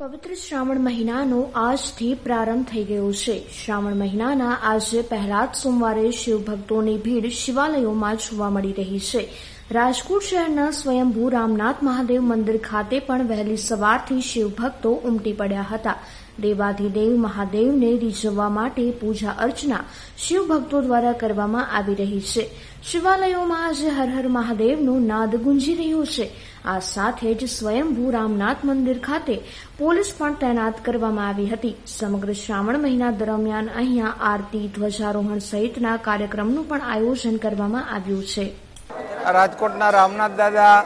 પવિત્ર શ્રાવણ મહિનાનો આજથી પ્રારંભ થઈ ગયો છે. શ્રાવણ મહિનાના આજે પહેલા જ સોમવારે શિવભક્તોની ભીડ શિવાલયોમાં જોવા મળી રહી છે. રાજકોટ શહેરના સ્વયંભૂ રામનાથ મહાદેવ મંદિર ખાતે પણ વહેલી સવારથી શિવભક્તો ઉમટી પડ્યા હતા. દેવાધિદેવ મહાદેવને રીઝવવા માટે પૂજા અર્ચના શિવભક્તો દ્વારા કરવામાં આવી રહી છે. શિવાલયોમાં આજે હર હર મહાદેવનો નાદ ગુંજી રહ્યો છે. આ સાથે જ સ્વયંભૂ રામનાથ મંદિર ખાતે પોલીસ પણ તૈનાત કરવામાં આવી હતી. સમગ્ર શ્રાવણ મહિના દરમિયાન અહીંયા આરતી, ધ્વજારોહણ સહિતના કાર્યક્રમનું પણ આયોજન કરવામાં આવ્યું છે. રાજકોટના રામનાથ દાદા,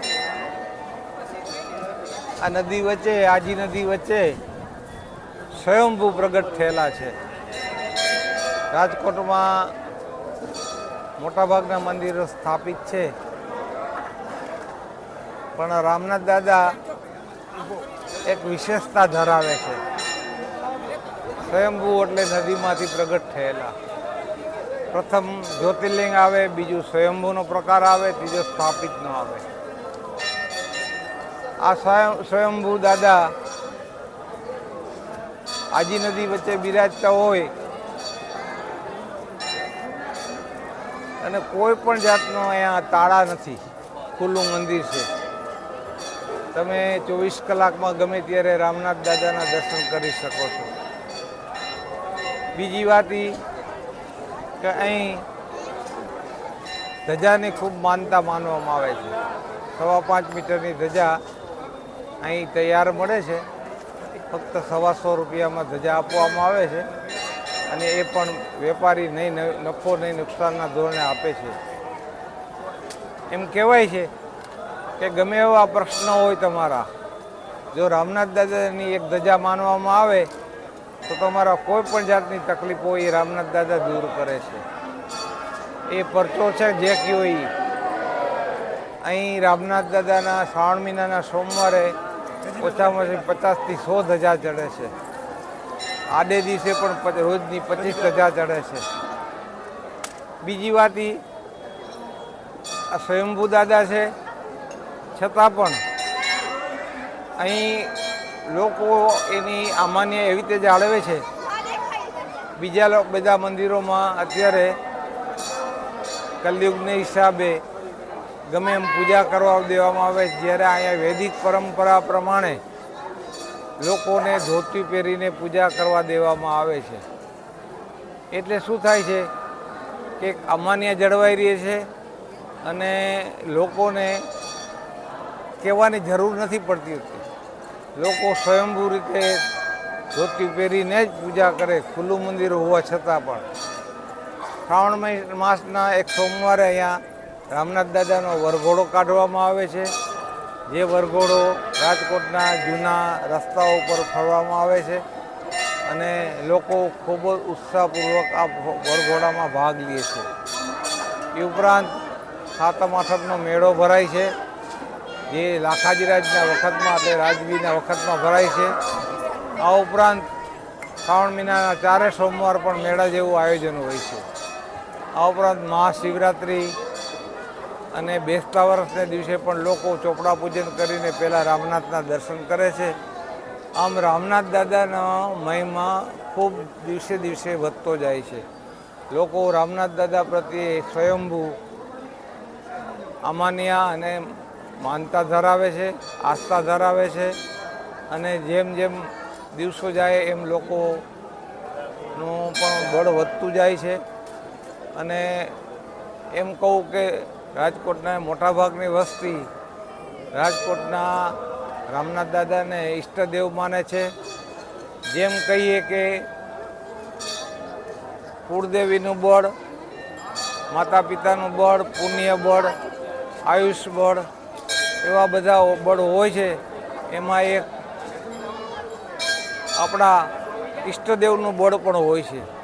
આ નદી વચ્ચે, આજી નદી વચ્ચે સ્વયંભૂ પ્રગટ થયેલા છે. રાજકોટમાં મોટાભાગના મંદિરો સ્થાપિત છે. પણ રામનાથ દાદા એક વિશેષતા ધરાવે છે. સ્વયંભૂ એટલે નદીમાંથી પ્રગટ થયેલા. પ્રથમ જ્યોતિર્લિંગ આવે, બીજું સ્વયંભૂનો પ્રકાર આવે, ત્રીજો સ્થાપિતનો આવે. આ સ્વયં, સ્વયંભૂ દાદા આજી નદી વચ્ચે બિરાજતા હોય અને કોઈ પણ જાતનો અહીંયા તાળા નથી. ખુલ્લું મંદિર છે. તમે ચોવીસ કલાકમાં ગમે ત્યારે રામનાથ દાદાના દર્શન કરી શકો છો. બીજી વાત એ કે અહીં ધજાની ખૂબ માનતા માનવામાં આવે છે. સવા પાંચ મીટરની ધજા અહીં તૈયાર મળે છે. ફક્ત સવાસો રૂપિયામાં ધજા આપવામાં આવે છે. અને એ પણ વેપારી નહીં નફો નહીં, નુકસાનના ધોરણે આપે છે. એમ કહેવાય છે કે ગમે એવા પ્રશ્ન હોય તમારા, જો રામનાથ દાદાની એક ધજા માનવામાં આવે, તો તમારા કોઈ પણ જાતની તકલીફ હોય એ રામનાથ દાદા દૂર કરે છે. એ પરચો છે જે કયો એ અહીં રામનાથ દાદાના શ્રાવણ મહિનાના સોમવારે ઓછામાં ઓછી પચાસથી સો ધજા ચડે છે. આડે દિવસે પણ રોજની પચીસ હજાર ચડે છે. બીજી વાત એ આ સ્વયંભૂ દાદા છે, છતાં પણ અહીં લોકો એની અમાન્ય એવી રીતે જાળવે છે. બીજા લો- બધા મંદિરોમાં અત્યારે કલયુગને હિસાબે ગમે એમ પૂજા કરવા દેવામાં આવે છે. જ્યારે અહીંયા વૈદિક પરંપરા પ્રમાણે લોકોને ધોતી પહેરીને પૂજા કરવા દેવામાં આવે છે. એટલે શું થાય છે કે અમાન્ય જળવાઈ રહી છે અને લોકોને કહેવાની જરૂર નથી પડતી હોતી. લોકો સ્વયંભૂ રીતે ધોતી પહેરીને જ પૂજા કરે, ખુલ્લું મંદિર હોવા છતાં પણ. શ્રાવણ માસના એક સોમવારે અહીંયા રામનાથ દાદાનો વરઘોડો કાઢવામાં આવે છે. જે વરઘોડો રાજકોટના જૂના રસ્તાઓ પર ફરવામાં આવે છે અને લોકો ખૂબ જ ઉત્સાહપૂર્વક આ વરઘોડામાં ભાગ લે છે. એ ઉપરાંત સાતમ આઠમનો મેળો ભરાય છે, જે લાખાજીરાજના વખતમાં એટલે રાજવીના વખતમાં ભરાય છે. આ ઉપરાંત શ્રાવણ મહિનાના ચારે સોમવાર પણ મેળા જેવું આયોજન હોય છે. આ ઉપરાંત મહાશિવરાત્રિ અને બેસતા વર્ષને દિવસે પણ લોકો ચોપડા પૂજન કરીને પહેલાં રામનાથના દર્શન કરે છે. આમ રામનાથ દાદાનો મહિમા ખૂબ દિવસે દિવસે વધતો જાય છે. લોકો રામનાથ દાદા પ્રત્યે સ્વયંભૂ અમાન્યા અને માનતા ધરાવે છે, આસ્થા ધરાવે છે અને જેમ જેમ દિવસો જાય એમ લોકોનું પણ બળ વધતું જાય છે. અને એમ કહું કે રાજકોટના મોટાભાગની વસ્તી રાજકોટના રામનાથ દાદાને ઈષ્ટદેવ માને છે. જેમ કહીએ કે કુળદેવીનું બળ માતા પિતાનું બળ, પુણ્ય બળ, આયુષ બળ એવા બધા બળ હોય છે. એમાં એક આપણા ઈષ્ટદેવનું બળ પણ હોય છે.